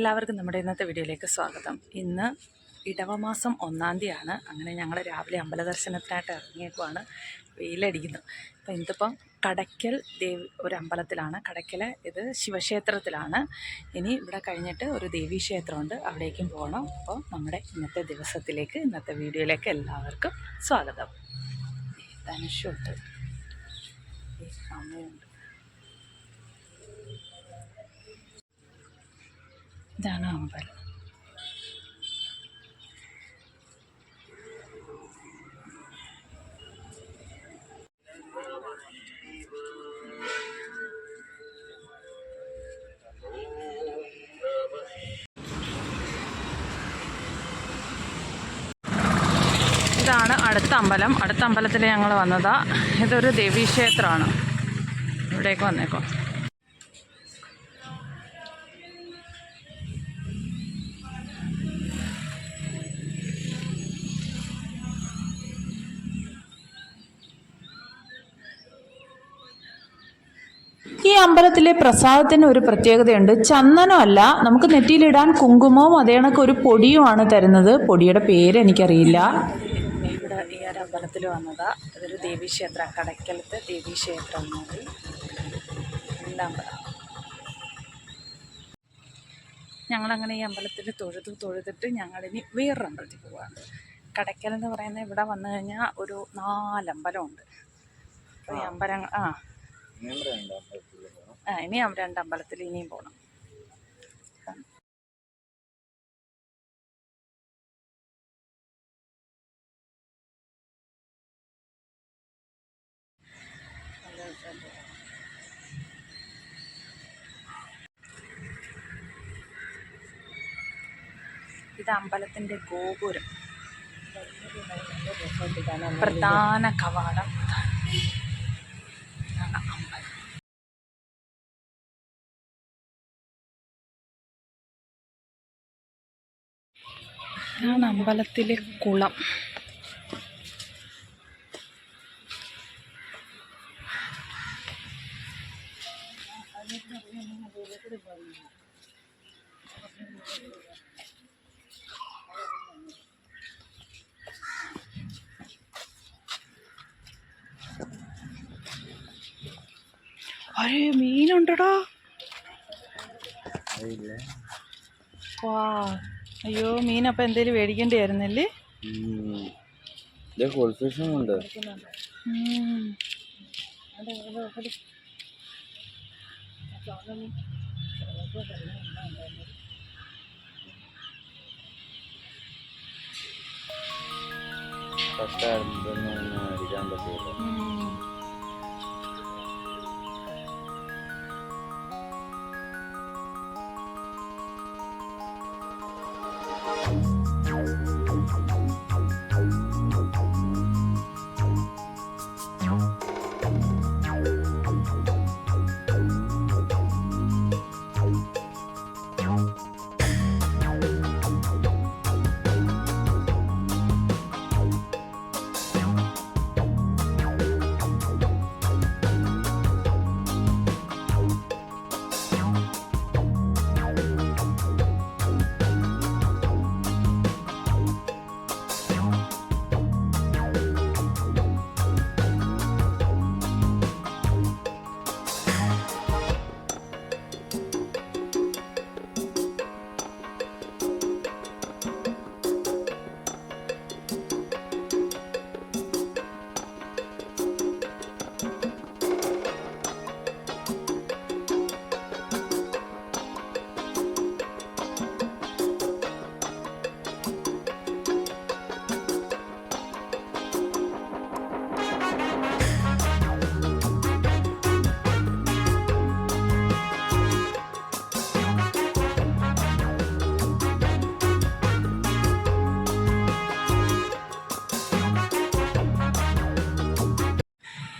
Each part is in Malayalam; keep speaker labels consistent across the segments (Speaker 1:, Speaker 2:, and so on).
Speaker 1: എല്ലാവർക്കും നമ്മുടെ ഇന്നത്തെ വീഡിയോയിലേക്ക് സ്വാഗതം. ഇന്ന് ഇടവമാസം ഒന്നാം തീയതിയാണ്. അങ്ങനെ ഞങ്ങൾ രാവിലെ അമ്പല ദർശനത്തിനായിട്ട് ഇറങ്ങിയേക്കുവാണ്. വെയിലടിക്കുന്നു. അപ്പം ഇന്നിപ്പം കടയ്ക്കൽ ദേവി ഒരു അമ്പലത്തിലാണ്. കടയ്ക്കൽ ഇത് ശിവക്ഷേത്രത്തിലാണ്. ഇനി ഇവിടെ കഴിഞ്ഞിട്ട് ഒരു ദേവീക്ഷേത്രമുണ്ട് അവിടേക്കും പോകണം അപ്പോൾ നമ്മുടെ ഇന്നത്തെ ദിവസത്തിലേക്ക് ഇന്നത്തെ വീഡിയോയിലേക്ക് എല്ലാവർക്കും സ്വാഗതം. ധനുഷ്യുണ്ട് അമ്മയുണ്ട്. ഇതാണ് അമ്പലം. ഇതാണ് അടുത്ത അമ്പലം. അടുത്ത അമ്പലത്തിൽ ഞങ്ങൾ വന്നതാ. ഇതൊരു ദേവീക്ഷേത്രമാണ് ഇവിടേക്ക് വന്നേക്കോ.
Speaker 2: അമ്പലത്തിലെ പ്രസാദത്തിന് ഒരു പ്രത്യേകതയുണ്ട്. ചന്ദനമല്ല നമുക്ക് നെറ്റിയിലിടാൻ കുങ്കുമവും അതേ കണക്ക് ഒരു പൊടിയുമാണ് തരുന്നത്. പൊടിയുടെ പേര് എനിക്കറിയില്ല.
Speaker 1: ഇവിടെ ഈ ഒരു അമ്പലത്തിൽ വന്നതാ. ഇതൊരു ദേവീക്ഷേത്ര കടയ്ക്കലത്തെ ദേവീക്ഷേത്രം അമ്പലം ഞങ്ങളങ്ങനെ ഈ അമ്പലത്തിൽ തൊഴുതു തൊഴുതിട്ട് ഞങ്ങളിനി വേറൊരു അമ്പലത്തിൽ പോവാണ്. കടയ്ക്കൽ എന്ന് പറയുന്നത് ഇവിടെ വന്നു കഴിഞ്ഞാൽ ഒരു നാലമ്പലമുണ്ട്. അപ്പോൾ ഈ അമ്പലം ആ. ഇനി ആ രണ്ട് അമ്പലത്തിൽ ഇനിയും പോകണം ഇത് അമ്പലത്തിന്റെ ഗോപുരം. പ്രധാന കവാടം. ഇതാണ് അമ്പലത്തിലെ കുളം. അരേ മീനുണ്ടടാ? വാ. അയ്യോ മീൻ മീനപ്പം എന്തേലും മേടിക്കേണ്ടിയായിരുന്നല്ലേ
Speaker 3: ഉണ്ട്. ആയിരുന്നൊന്നും മേടിക്കാൻ പറ്റില്ല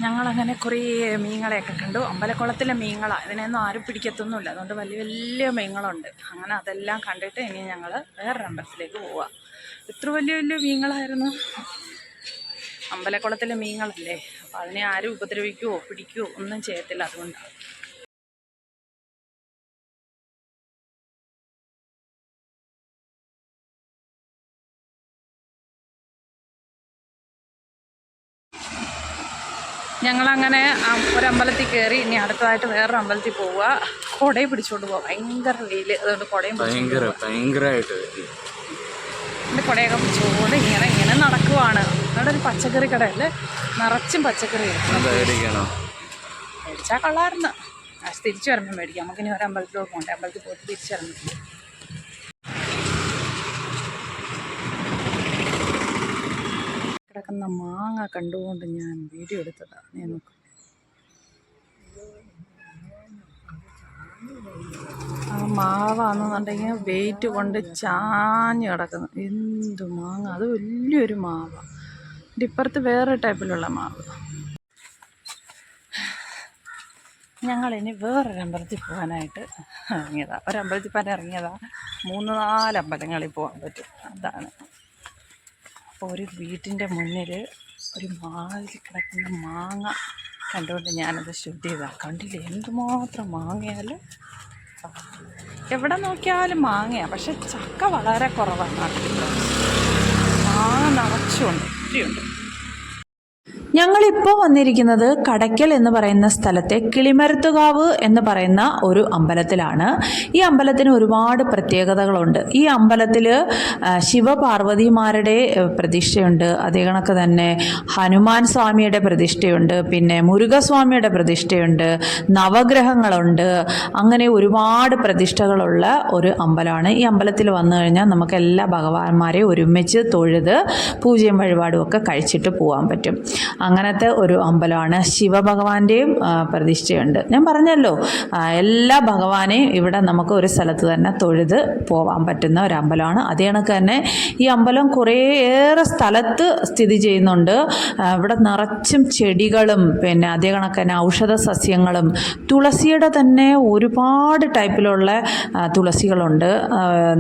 Speaker 1: ഞങ്ങളങ്ങനെ കുറേ മീനുകളെയൊക്കെ കണ്ടു. അമ്പലക്കുളത്തിലെ മീനുകളാണ് ഇതിനെയൊന്നും ആരും പിടിക്കത്തൊന്നുമില്ല. അതുകൊണ്ട് വലിയ വലിയ മീനുകളുണ്ട് അങ്ങനെ അതെല്ലാം കണ്ടിട്ട് ഇനി ഞങ്ങൾ വേറൊരു അമ്പലത്തിലേക്ക് പോവുക ഇത്ര വലിയ വലിയ മീനുകളായിരുന്നു അമ്പലക്കുളത്തിലെ മീനുകളല്ലേ അപ്പോൾ അതിനെ ആരും ഉപദ്രവിക്കുവോ പിടിക്കുവോ ഒന്നും ചെയ്യത്തില്ല അതുകൊണ്ടാണ്.
Speaker 3: ഞങ്ങളങ്ങനെ ഒരമ്പലത്തിൽ കയറി ഇനി അടുത്തതായിട്ട് വേറൊരു അമ്പലത്തിൽ പോവുക. കുടയും പിടിച്ചുകൊണ്ട് പോവാം. ഭയങ്കര വെയിൽ അതുകൊണ്ട് കുടയും
Speaker 4: ഭയങ്കര ഭയങ്കരമായിട്ട്
Speaker 3: എന്റെ കുടയൊക്കെ പിടിച്ചുകൊണ്ട് ഇങ്ങനെ ഇങ്ങനെ നടക്കുവാണ്. അവിടെ ഒരു പച്ചക്കറി കടയല്ലേ? നിറച്ചും പച്ചക്കറി മേടിച്ചാൽ കൊള്ളായിരുന്നു തിരിച്ചു വരുമ്പോൾ മേടിക്കാം. നമുക്കിനി ഒരു അമ്പലത്തിലോട്ട് പോകണ്ടേ. അമ്പലത്തിൽ പോയിട്ട് തിരിച്ചു വരണം കിടക്കുന്ന മാങ്ങ കണ്ടുകൊണ്ട് ഞാൻ വീഡിയോ എടുത്തതാണ് നീ നോക്ക്. ആ മാവാണെന്നുണ്ടെങ്കിൽ വെയിറ്റ് കൊണ്ട് ചാഞ്ഞ് കിടക്കുന്നു. എന്തു മാങ്ങ? അത് വലിയൊരു മാവ. ഇപ്പുറത്ത് വേറെ ടൈപ്പിലുള്ള മാവ്. ഞങ്ങളിനി വേറൊരു അമ്പലത്തിൽ പോകാനായിട്ട് ഇറങ്ങിയതാണ് ഒരമ്പലത്തിൽ പോകാൻ ഇറങ്ങിയതാണ് മൂന്ന് നാല് അമ്പലങ്ങളിൽ പോകാൻ പറ്റും. അതാണ്. ഒരു വീട്ടിന്റെ മുന്നിൽ ഒരു മാവിൽ കിടക്കുന്ന മാങ്ങ കണ്ടുകൊണ്ട് ഞാനത് ഷൂട്ട് ചെയ്താൽ കണ്ടില്ല? എന്തുമാത്രം മാങ്ങയാൽ എവിടെ നോക്കിയാലും മാങ്ങയാണ് പക്ഷെ ചക്ക വളരെ കുറവാണ്. മാങ്ങ നിറച്ചുണ്ട് ഒത്തിരിയുണ്ട്
Speaker 1: ഞങ്ങളിപ്പോൾ വന്നിരിക്കുന്നത് കടയ്ക്കൽ എന്ന് പറയുന്ന സ്ഥലത്തെ കിളിമരത്തുകാവ് എന്ന് പറയുന്ന ഒരു അമ്പലത്തിലാണ്. ഈ അമ്പലത്തിന് ഒരുപാട് പ്രത്യേകതകളുണ്ട്. ഈ അമ്പലത്തിൽ ശിവപാർവതിമാരുടെ പ്രതിഷ്ഠയുണ്ട്. അതേ കണക്ക് തന്നെ ഹനുമാൻ സ്വാമിയുടെ പ്രതിഷ്ഠയുണ്ട്. പിന്നെ മുരുകസ്വാമിയുടെ പ്രതിഷ്ഠയുണ്ട്. നവഗ്രഹങ്ങളുണ്ട്. അങ്ങനെ ഒരുപാട് പ്രതിഷ്ഠകളുള്ള ഒരു അമ്പലമാണ്. ഈ അമ്പലത്തിൽ വന്നു കഴിഞ്ഞാൽ നമുക്ക് എല്ലാ ഭഗവാന്മാരെയും ഒരുമിച്ച് തൊഴുത് പൂജയും വഴിപാടും ഒക്കെ കഴിച്ചിട്ട് പോകാൻ പറ്റും. അങ്ങനത്തെ ഒരു അമ്പലമാണ് ശിവഭഗവാന്റെയും പ്രതിഷ്ഠയുണ്ട്. ഞാൻ പറഞ്ഞല്ലോ എല്ലാ ഭഗവാനെയും ഇവിടെ നമുക്ക് ഒരു സ്ഥലത്ത് തന്നെ തൊഴുത് പോവാൻ പറ്റുന്ന ഒരു അമ്പലമാണ്. അതേ കണക്ക് തന്നെ ഈ അമ്പലം കുറേയേറെ സ്ഥലത്ത് സ്ഥിതി ചെയ്യുന്നുണ്ട്. ഇവിടെ നിറച്ചും ചെടികളും പിന്നെ അതേ കണക്ക് തന്നെ ഔഷധ സസ്യങ്ങളും തുളസിയുടെ തന്നെ ഒരുപാട് ടൈപ്പിലുള്ള തുളസികളുണ്ട്.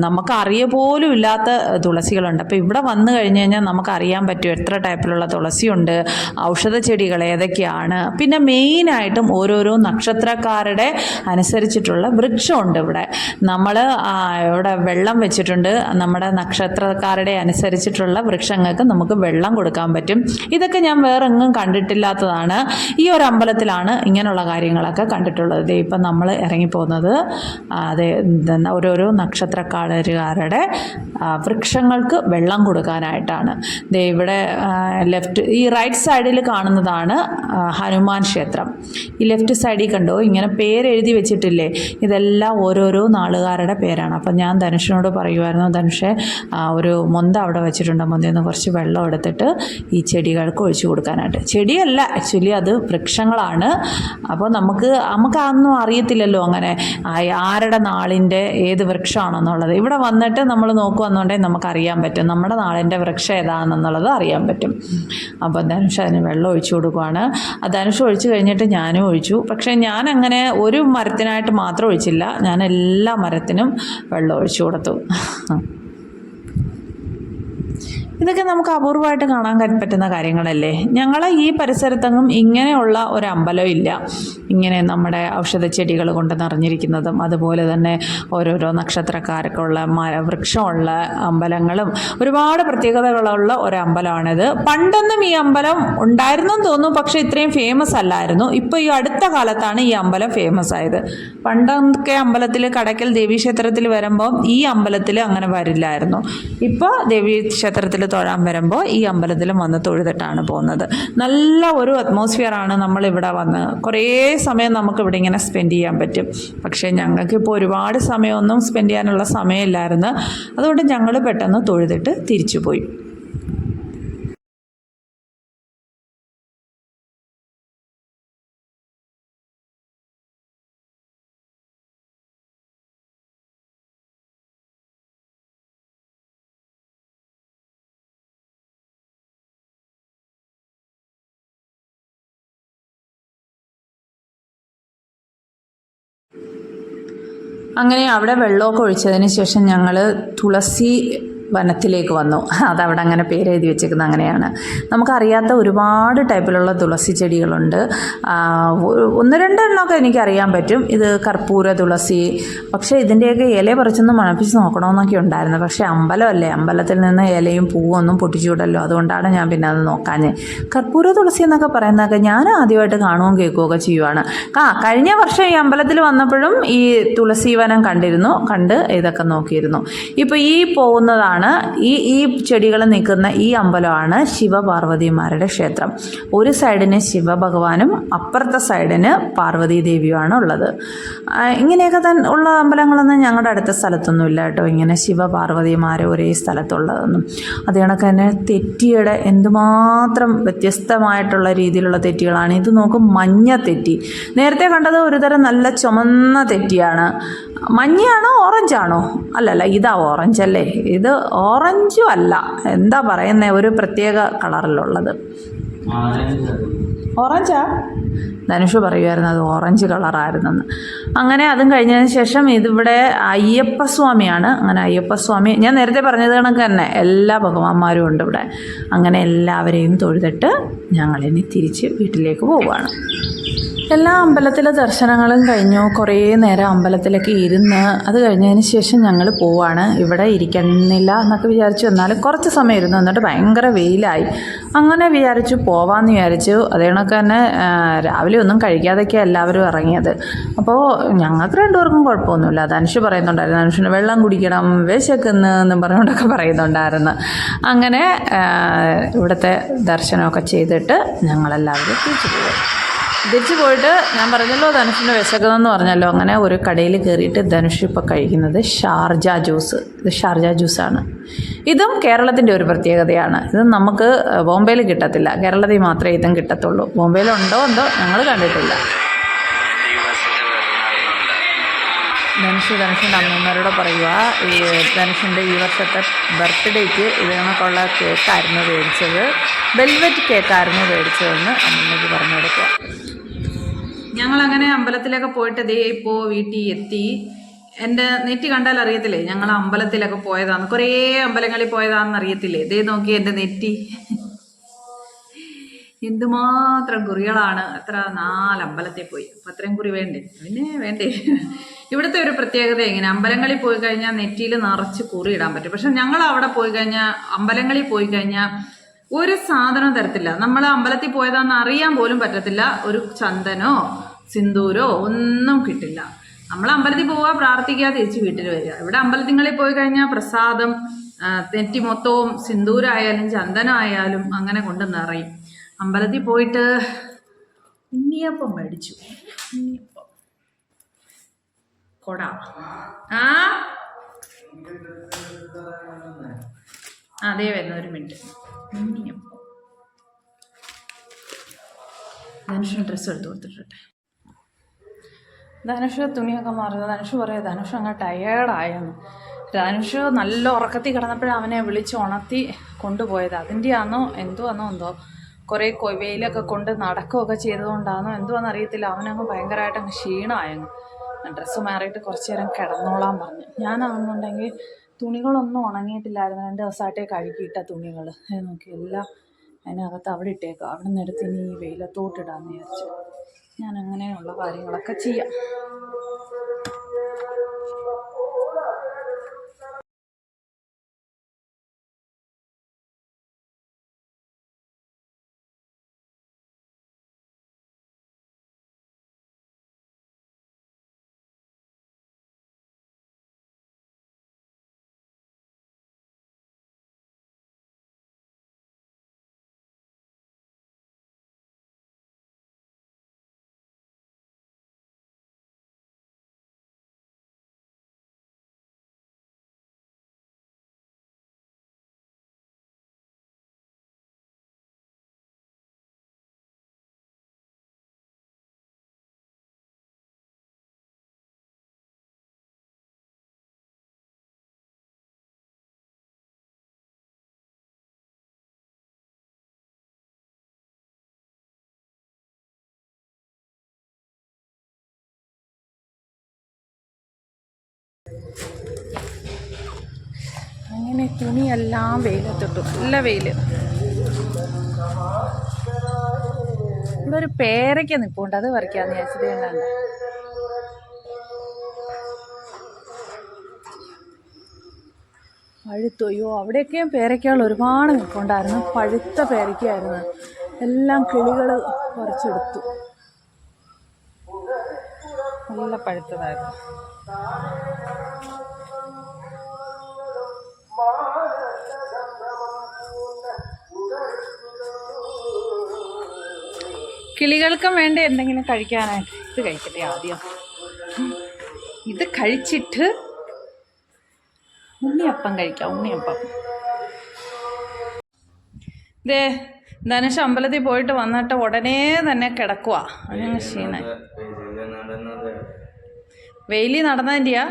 Speaker 1: നമുക്ക് അറിയ പോലും ഇല്ലാത്ത തുളസികളുണ്ട്. അപ്പോൾ ഇവിടെ വന്നു കഴിഞ്ഞ് കഴിഞ്ഞാൽ നമുക്ക് അറിയാൻ പറ്റും എത്ര ടൈപ്പിലുള്ള തുളസിയുണ്ട് ഔഷധ ചെടികൾ ഏതൊക്കെയാണ്? പിന്നെ മെയിനായിട്ടും ഓരോരോ നക്ഷത്രക്കാരുടെ അനുസരിച്ചിട്ടുള്ള വൃക്ഷമുണ്ട് ഇവിടെ. നമ്മൾ ഇവിടെ വെള്ളം വെച്ചിട്ടുണ്ട്. നമ്മുടെ നക്ഷത്രക്കാരുടെ അനുസരിച്ചിട്ടുള്ള വൃക്ഷങ്ങൾക്ക് നമുക്ക് വെള്ളം കൊടുക്കാൻ പറ്റും. ഇതൊക്കെ ഞാൻ വേറെ എങ്ങും കണ്ടിട്ടില്ലാത്തതാണ്. ഈ ഒരു അമ്പലത്തിലാണ് ഇങ്ങനെയുള്ള കാര്യങ്ങളൊക്കെ കണ്ടിട്ടുള്ളത്. ഇതേ ഇപ്പം നമ്മൾ ഇറങ്ങിപ്പോകുന്നത് അതെ ഓരോരോ നക്ഷത്രക്കാരുകാരുടെ വൃക്ഷങ്ങൾക്ക് വെള്ളം കൊടുക്കാനായിട്ടാണ്. ദേ ഇവിടെ ലെഫ്റ്റ് ഈ റൈറ്റ് സൈഡിൽ കാണുന്നതാണ് ഹനുമാൻ ക്ഷേത്രം. ഈ ലെഫ്റ്റ് സൈഡിൽ കണ്ടോ ഇങ്ങനെ പേരെഴുതി വെച്ചിട്ടില്ലേ? ഇതെല്ലാം ഓരോരോ നാളുകാരുടെ പേരാണ്. അപ്പം ഞാൻ ധനുഷിനോട് പറയുമായിരുന്നു ധനുഷെ ഒരു മൊന്ത അവിടെ വെച്ചിട്ടുണ്ട് മൊന്തയിൽ നിന്ന് കുറച്ച് വെള്ളം എടുത്തിട്ട് ഈ ചെടികൾക്ക് ഒഴിച്ചു കൊടുക്കാനായിട്ട്. ചെടിയല്ല ആക്ച്വലി അത് വൃക്ഷങ്ങളാണ്. അപ്പോൾ നമുക്ക് നമുക്ക് അതൊന്നും അറിയത്തില്ലല്ലോ അങ്ങനെ ആരുടെ നാളിന്റെ ഏത് വൃക്ഷമാണെന്നുള്ളത്. ഇവിടെ വന്നിട്ട് നമ്മൾ നോക്കുവാന്നുണ്ടെങ്കിൽ നമുക്ക് അറിയാൻ പറ്റും നമ്മുടെ നാളിന്റെ വൃക്ഷം ഏതാണെന്നുള്ളത് അറിയാൻ പറ്റും. അപ്പോൾ ധനുഷ് അതിന് വെള്ളം ഒഴിച്ചു കൊടുക്കുവാണ്. ആ ധനുഷ് ഒഴിച്ചു കഴിഞ്ഞിട്ട് ഞാനും ഒഴിച്ചു. പക്ഷേ ഞാൻ അങ്ങനെ ഒരു മരത്തിനായിട്ട് മാത്രം ഒഴിച്ചില്ല. ഞാൻ എല്ലാ മരത്തിനും വെള്ളം ഒഴിച്ചു കൊടുത്തു. ഇതൊക്കെ നമുക്ക് അപൂർവമായിട്ട് കാണാൻ പറ്റുന്ന കാര്യങ്ങളല്ലേ? ഞങ്ങളെ ഈ പരിസരത്തെങ്ങും ഇങ്ങനെയുള്ള ഒരു അമ്പലം ഇല്ല. ഇങ്ങനെ നമ്മുടെ ഔഷധ ചെടികൾ കൊണ്ട് നിറഞ്ഞിരിക്കുന്നതും അതുപോലെ തന്നെ ഓരോരോ മര വൃക്ഷമുള്ള അമ്പലങ്ങളും ഒരുപാട് പ്രത്യേകതകളുള്ള ഒരു അമ്പലമാണിത് പണ്ടൊന്നും ഈ അമ്പലം ഉണ്ടായിരുന്നെന്ന് തോന്നുന്നു പക്ഷേ ഇത്രയും ഫേമസ് അല്ലായിരുന്നു. ഇപ്പോൾ ഈ അടുത്ത കാലത്താണ് ഈ അമ്പലം ഫേമസ് ആയത്. പണ്ടൊക്കെ അമ്പലത്തിൽ കടയ്ക്കൽ ദേവീക്ഷേത്രത്തിൽ വരുമ്പോൾ ഈ അമ്പലത്തിൽ അങ്ങനെ വരില്ലായിരുന്നു. ഇപ്പോൾ ദേവീക്ഷേത്രത്തിൽ തൊഴാൻ വരുമ്പോൾ ഈ അമ്പലത്തിലും വന്ന് തൊഴുതിട്ടാണ് പോകുന്നത്. നല്ല ഒരു അറ്റ്മോസ്ഫിയറാണ് നമ്മൾ ഇവിടെ വന്ന്. കുറേ സമയം നമുക്ക് ഇവിടെ ഇങ്ങനെ സ്പെൻഡ് ചെയ്യാൻ പറ്റും. പക്ഷേ ഞങ്ങൾക്ക് ഞങ്ങൾക്കിപ്പോൾ ഒരുപാട് സമയമൊന്നും സ്പെൻഡ് ചെയ്യാനുള്ള സമയമില്ലായിരുന്നു. അതുകൊണ്ട് ഞങ്ങൾ പെട്ടെന്ന് തൊഴുതിട്ട് തിരിച്ചു പോയി അങ്ങനെ അവിടെ വെള്ളമൊക്കെ ഒഴിച്ചതിന് ശേഷം ഞങ്ങൾ തുളസി വനത്തിലേക്ക് വന്നു. അതവിടെ അങ്ങനെ പേരെഴുതി വെച്ചേക്കുന്നത് അങ്ങനെയാണ്. നമുക്കറിയാത്ത ഒരുപാട് ടൈപ്പിലുള്ള തുളസി ചെടികളുണ്ട്. ഒന്ന് രണ്ടെണ്ണമൊക്കെ എനിക്കറിയാൻ പറ്റും. ഇത് കർപ്പൂര തുളസി പക്ഷേ ഇതിന്റെയൊക്കെ ഇല പറിച്ചൊന്ന് മണപ്പിച്ച് നോക്കണമെന്നൊക്കെ ഉണ്ടായിരുന്നു. പക്ഷേ അമ്പലമല്ലേ അമ്പലത്തിൽ നിന്ന് ഇലയും പൂവും ഒന്നും പൊട്ടിച്ചുവിടല്ലോ. അതുകൊണ്ടാണ് ഞാൻ പിന്നെ അത് നോക്കാഞ്ഞ്. കർപ്പൂര തുളസി എന്നൊക്കെ പറയുന്നതൊക്കെ ഞാൻ ആദ്യമായിട്ട് കാണുകയും കേൾക്കുകയൊക്കെ ചെയ്യുവാണ്. ആ കഴിഞ്ഞ വർഷം ഈ അമ്പലത്തിൽ വന്നപ്പോഴും ഈ തുളസി വനം കണ്ടിരുന്നു. കണ്ട് ഇതൊക്കെ നോക്കിയിരുന്നു. ഇപ്പോൾ ഈ പോകുന്നതാണ് ഈ ഈ ചെടികൾ നിൽക്കുന്ന ഈ അമ്പലമാണ് ശിവപാർവതിമാരുടെ ക്ഷേത്രം. ഒരു സൈഡിന് ശിവഭഗവാനും അപ്പുറത്തെ സൈഡിന് പാർവതി ദേവിയുമാണ് ഉള്ളത് ഇങ്ങനെയൊക്കെ തന്നെ ഉള്ള അമ്പലങ്ങളൊന്നും ഞങ്ങളുടെ അടുത്ത സ്ഥലത്തൊന്നും ഇല്ല കേട്ടോ. ഇങ്ങനെ ശിവപാർവതിമാരെ ഒരേ സ്ഥലത്തുള്ളതൊന്നും. അത് കണക്ക് തന്നെ തെറ്റിയുടെ എന്തുമാത്രം വ്യത്യസ്തമായിട്ടുള്ള രീതിയിലുള്ള തെറ്റികളാണ്. ഇത് നോക്കും മഞ്ഞ തെറ്റി. നേരത്തെ കണ്ടത് ഒരുതരം നല്ല ചുമന്ന തെറ്റിയാണ്. മഞ്ഞയാണോ ഓറഞ്ചാണോ? അല്ലല്ല ഇതാ ഓറഞ്ച് അല്ലേ ഇത് ഓറഞ്ചും അല്ല. എന്താ പറയുന്നത് ഒരു പ്രത്യേക കളറിലുള്ളത്. ഓറഞ്ചാ? ധനുഷ് പറയുമായിരുന്നു അത് ഓറഞ്ച് കളറായിരുന്നെന്ന്. അങ്ങനെ അതും കഴിഞ്ഞതിന് ശേഷം ഇതിവിടെ അയ്യപ്പസ്വാമിയാണ്. അങ്ങനെ അയ്യപ്പസ്വാമി ഞാൻ നേരത്തെ പറഞ്ഞത് കണക്ക് തന്നെ എല്ലാ ഭഗവാന്മാരും ഉണ്ട് ഇവിടെ. അങ്ങനെ എല്ലാവരെയും തൊഴുതിട്ട് ഞങ്ങളിനി തിരിച്ച് വീട്ടിലേക്ക് പോവുകയാണ്. എല്ലാ അമ്പലത്തിലെ ദർശനങ്ങളും കഴിഞ്ഞു. കുറേ നേരം അമ്പലത്തിലൊക്കെ ഇരുന്ന് അത് കഴിഞ്ഞതിന് ശേഷം ഞങ്ങൾ പോവാണ്. ഇവിടെ ഇരിക്കുന്നില്ല എന്നൊക്കെ വിചാരിച്ചു എന്നാലും കുറച്ച് സമയം ഇരുന്നു. എന്നിട്ട് ഭയങ്കര വെയിലായി. അങ്ങനെ വിചാരിച്ചു പോവാമെന്ന് വിചാരിച്ചു. അതേണൊക്കെ തന്നെ രാവിലെ ഒന്നും കഴിക്കാതൊക്കെ എല്ലാവരും ഇറങ്ങിയത്. അപ്പോൾ ഞങ്ങൾക്ക് രണ്ടുപേർക്കും കുഴപ്പമൊന്നുമില്ല. ധനുഷ് പറയുന്നുണ്ടായിരുന്നു. ധനുഷിന് വെള്ളം കുടിക്കണം വിശക്കുന്നു എന്നും പറഞ്ഞുകൊണ്ടൊക്കെ പറയുന്നുണ്ടായിരുന്നു. അങ്ങനെ ഇവിടുത്തെ ദർശനമൊക്കെ ചെയ്തിട്ട് ഞങ്ങളെല്ലാവരും തിരിച്ചു പോകും തിരിച്ചു പോയിട്ട് ഞാൻ പറഞ്ഞല്ലോ ധനുഷിന്റെ വിശക്കുന്നെന്ന് പറഞ്ഞല്ലോ. അങ്ങനെ ഒരു കടയിൽ കയറിയിട്ട് ധനുഷ് ഇപ്പോൾ കഴിക്കുന്നത് ഷാർജ ജ്യൂസ്. ഇത് ഷാർജ ജ്യൂസാണ്. ഇതും കേരളത്തിന്റെ ഒരു പ്രത്യേകതയാണ്. ഇത് നമുക്ക് ബോംബെയിൽ കിട്ടത്തില്ല. കേരളത്തിൽ മാത്രമേ ഇതും കിട്ടത്തുള്ളൂ. ബോംബെയിലുണ്ടോ എന്തോ ഞങ്ങൾ കണ്ടിട്ടില്ല. ധനുഷ് ധനുഷിന്റെ അമ്മമാരോട് പറയുക ഈ ധനുഷിന്റെ ഈ വർഷത്തെ ബർത്ത്ഡേക്ക് ഇത് കണക്കുള്ള കേക്കായിരുന്നു മേടിച്ചത്. വെൽവെറ്റ് കേക്കായിരുന്നു മേടിച്ചതെന്ന് അമ്മമ്മയ്ക്ക് പറഞ്ഞു കൊടുക്കുക. ഞങ്ങളങ്ങനെ അമ്പലത്തിലൊക്കെ പോയിട്ട് ദേ ഇപ്പോൾ വീട്ടിൽ എത്തി. എന്റെ നെറ്റി കണ്ടാൽ അറിയത്തില്ലേ? ഞങ്ങൾ അമ്പലത്തിലൊക്കെ പോയതാണ് കുറേ അമ്പലങ്ങളിൽ പോയതാണെന്ന് അറിയത്തില്ലേ? ദേ നോക്കി എന്റെ നെറ്റി. എന്തുമാത്രം കുറികളാണ്. എത്ര നാല് അമ്പലത്തിൽ പോയി. അപ്പം അത്രയും കുറി വേണ്ടേ? പിന്നെ വേണ്ടേ? ഇവിടുത്തെ ഒരു പ്രത്യേകത എങ്ങനെ അമ്പലങ്ങളിൽ പോയി കഴിഞ്ഞാൽ നെറ്റിയിൽ നിറച്ച് കുറി ഇടാൻ പറ്റും. പക്ഷെ ഞങ്ങൾ അവിടെ പോയി കഴിഞ്ഞാൽ അമ്പലങ്ങളിൽ പോയി കഴിഞ്ഞാൽ ഒരു സാധനം തരത്തില്ല. നമ്മൾ അമ്പലത്തിൽ പോയതാന്ന് അറിയാൻ പോലും പറ്റത്തില്ല. ഒരു ചന്ദനോ സിന്ദൂരോ ഒന്നും കിട്ടില്ല. നമ്മൾ അമ്പലത്തിൽ പോവുക പ്രാർത്ഥിക്കുക തിരിച്ച് വീട്ടിൽ വരിക. ഇവിടെ അമ്പലത്തിങ്ങളിൽ പോയി കഴിഞ്ഞാൽ പ്രസാദം നെറ്റി മൊത്തവും സിന്ദൂരായാലും ചന്ദനമായാലും അങ്ങനെ കൊണ്ട് നിറയും. അമ്പലത്തിൽ പോയിട്ട് ഉണ്ണിയപ്പം മേടിച്ചു. ഉണ്ണിയപ്പം. കൊട. ആ? അതെ വരുന്ന ഒരു മിനിറ്റ്. ഉണ്ണിയപ്പം. ധനുഷിന് ഡ്രസ്സ് എടുത്ത് കൊടുത്തിട്ടെ ധനുഷ് തുണിയൊക്കെ മാറുന്നത് ധനുഷ് പറയാം ധനുഷ് അങ്ങ് ടയേർഡായെന്ന് ധനുഷ് നല്ല ഉറക്കത്തിൽ കിടന്നപ്പോഴാണ് അവനെ വിളിച്ച് ഉണർത്തി കൊണ്ടുപോയത്. അതിന്റെയാണോ ആണോ എന്തോ. കുറേ വെയിലൊക്കെ കൊണ്ട് നടക്കുകയൊക്കെ ചെയ്തതുകൊണ്ടാണോ എന്തുവാന്ന് അറിയത്തില്ല അവനങ്ങ് ഭയങ്കരമായിട്ട് അങ്ങ് ക്ഷീണമായങ്ങ് ഡ്രസ്സ് മാറിയിട്ട് കുറച്ച് നേരം കിടന്നോളാൻ പറഞ്ഞു. ഞാനാണെന്നുണ്ടെങ്കിൽ തുണികളൊന്നും ഉണങ്ങിയിട്ടില്ലായിരുന്നു. രണ്ട് ദിവസമായിട്ടേ കഴുകിയിട്ട തുണികൾ. നോക്കി എല്ലാം അതിനകത്ത് അവിടെ ഇട്ടേക്കും. അവിടെ നിന്ന് എടുത്ത് ഇനി വെയിലത്തോട്ടിടാമെന്ന് വിചാരിച്ചു. ഞാൻ അങ്ങനെയുള്ള കാര്യങ്ങളൊക്കെ ചെയ്യാം. തുണിയെല്ലാം വെയിലത്തിട്ടു. നല്ല വെയിൽ ഇവിടെ ഒരു പേരയ്ക്ക നിൽപ്പുണ്ട് അത് പറിക്കാന്ന് വിചാരിച്ചത് കണ്ടാണ്ട്. പഴുത്തു? അയ്യോ അവിടെയൊക്കെ പേരയ്ക്കകൾ ഒരുപാട് നിൽപ്പുണ്ടായിരുന്നു. പഴുത്ത പേരയ്ക്കായിരുന്നു എല്ലാം കിളികൾ പറിച്ചെടുത്തു. നല്ല പഴുത്തതായിരുന്നു. കിളികൾക്കും വേണ്ട എന്തെങ്കിലും കഴിക്കാനായിട്ട്. ഇത് കഴിക്കട്ടെ ആദ്യം. ഇത് കഴിച്ചിട്ട് ഉണ്ണിയപ്പം കഴിക്കാം ഉണ്ണിയപ്പം. ദേ ധനുഷ് അമ്പലത്തിൽ പോയിട്ട് വന്നിട്ട് ഉടനെ തന്നെ കിടക്കുക അങ്ങനെ ക്ഷീണ വെയിലി നടന്നതിന്റെയാ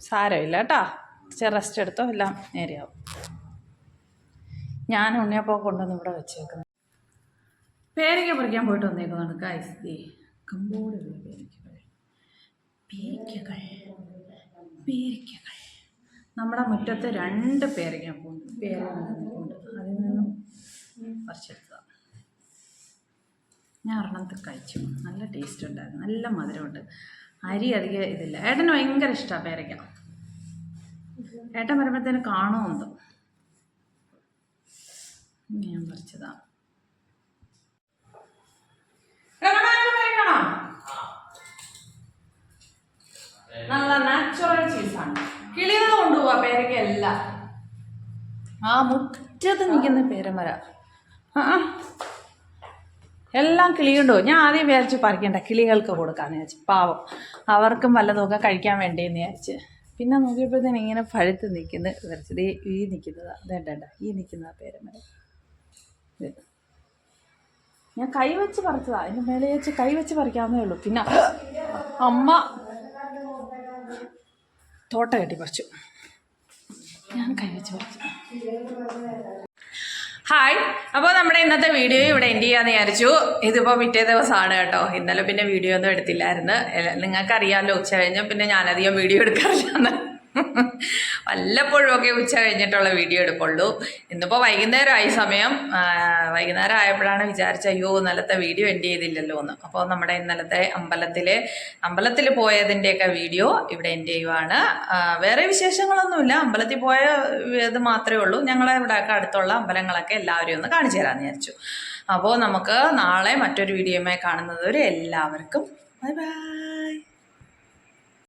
Speaker 1: സാരമില്ല കേട്ടാ. റെസ്റ്റ് എടുത്തോ എല്ലാം നേരെയാവും. ഞാൻ ഉണ്ണിയപ്പം കൊണ്ടുവന്ന് ഇവിടെ വെച്ചേക്കുന്നു. പേരയ്ക്ക പറിക്കാൻ പോയിട്ട് വന്നേക്കുന്നതാണ്. ഗൈസ് ദേ പേരയ്ക്കകൾ. പേരയ്ക്കകൾ. പേരയ്ക്കകൾ. നമ്മുടെ മുറ്റത്ത് രണ്ട് പേരയ്ക്ക പോകുന്നു പേര അതിൽ നിന്നും പറിച്ചെടുത്തതാണ് ഞാൻ ഒരെണ്ണത്തിൽ കഴിച്ചു. നല്ല ടേസ്റ്റ് ഉണ്ടായിരുന്നു. നല്ല മധുരമുണ്ട്. അരി അധികം ഇതില്ല. ഏട്ടന് ഭയങ്കര ഇഷ്ടമാണ് പേരയ്ക്ക. ഏട്ടൻ വരുമ്പോഴത്തേന് കാണുമെന്തോ ഞാൻ പറിച്ചതാണ് നല്ല നാച്ചുറൽ ചീസാണ് കിളികൾ കൊണ്ടുപോവാ പേരക്കയല്ല ആ മുറ്റത്ത് നിൽക്കുന്ന പേരമര. ആ. എല്ലാം കിളിയുണ്ടോ? ഞാൻ ആദ്യം വിചാരിച്ച് പറിക്കണ്ട കിളികൾക്ക് കൊടുക്കാമെന്ന് വിചാരിച്ചു. പാവം. അവർക്കും വല്ലതൊക്കെ കഴിക്കാൻ വേണ്ടിയെന്ന് വിചാരിച്ച്. പിന്നെ നോക്കിയപ്പോഴത്തേന് ഇങ്ങനെ പഴുത്ത് നിൽക്കുന്ന വിചാരിച്ചത് ഈ നിൽക്കുന്നതാ അതേണ്ട ഈ നിൽക്കുന്ന പേരമര. ഞാൻ കൈവച്ച് പറിച്ചതാ. അതിന്റെ മേലെ വെച്ച് കൈവച്ച് പറിക്കാവുന്നേ ഉള്ളൂ. പിന്നെ അമ്മ തോട്ട കെട്ടി പറിച്ചു. ഞാൻ കൈ വെച്ച് പറിച്ചു. ഹായ്. അപ്പോൾ നമ്മുടെ ഇന്നത്തെ വീഡിയോ ഇവിടെ എൻഡ് ചെയ്യാന്ന് വിചാരിച്ചു. ഇതിപ്പോൾ പിറ്റേ ദിവസമാണ് കേട്ടോ. ഇന്നലെ പിന്നെ വീഡിയോ ഒന്നും എടുത്തില്ലായിരുന്നു. നിങ്ങൾക്കറിയാമല്ലോ ഉച്ച കഴിഞ്ഞാൽ പിന്നെ ഞാനധികം വീഡിയോ എടുക്കാറില്ലെന്ന്. വല്ലപ്പോഴും ഒക്കെ ഉച്ച കഴിഞ്ഞിട്ടുള്ള വീഡിയോ എടുക്കുള്ളൂ ഇന്നിപ്പോൾ വൈകുന്നേരമായി സമയം. വൈകുന്നേരം ആയപ്പോഴാണ് വിചാരിച്ച അയ്യോ ഇന്നലത്തെ വീഡിയോ എൻഡ് ചെയ്തില്ലല്ലോ എന്ന്. അപ്പോൾ നമ്മുടെ ഇന്നലത്തെ അമ്പലത്തിലെ അമ്പലത്തിൽ പോയതിന്റെയൊക്കെ വീഡിയോ ഇവിടെ എൻഡ് ചെയ്യുവാണ്. വേറെ വിശേഷങ്ങളൊന്നുമില്ല. അമ്പലത്തിൽ പോയ ഇത് മാത്രമേ ഉള്ളൂ. ഞങ്ങളെ ഇവിടെയൊക്കെ അടുത്തുള്ള അമ്പലങ്ങളൊക്കെ എല്ലാവരെയും ഒന്ന് കാണിച്ചു തരാമെന്ന് വിചാരിച്ചു. അപ്പോൾ നമുക്ക് നാളെ മറ്റൊരു വീഡിയോയുമായി കാണുന്നത് വരെ എല്ലാവർക്കും ബൈ ബൈ.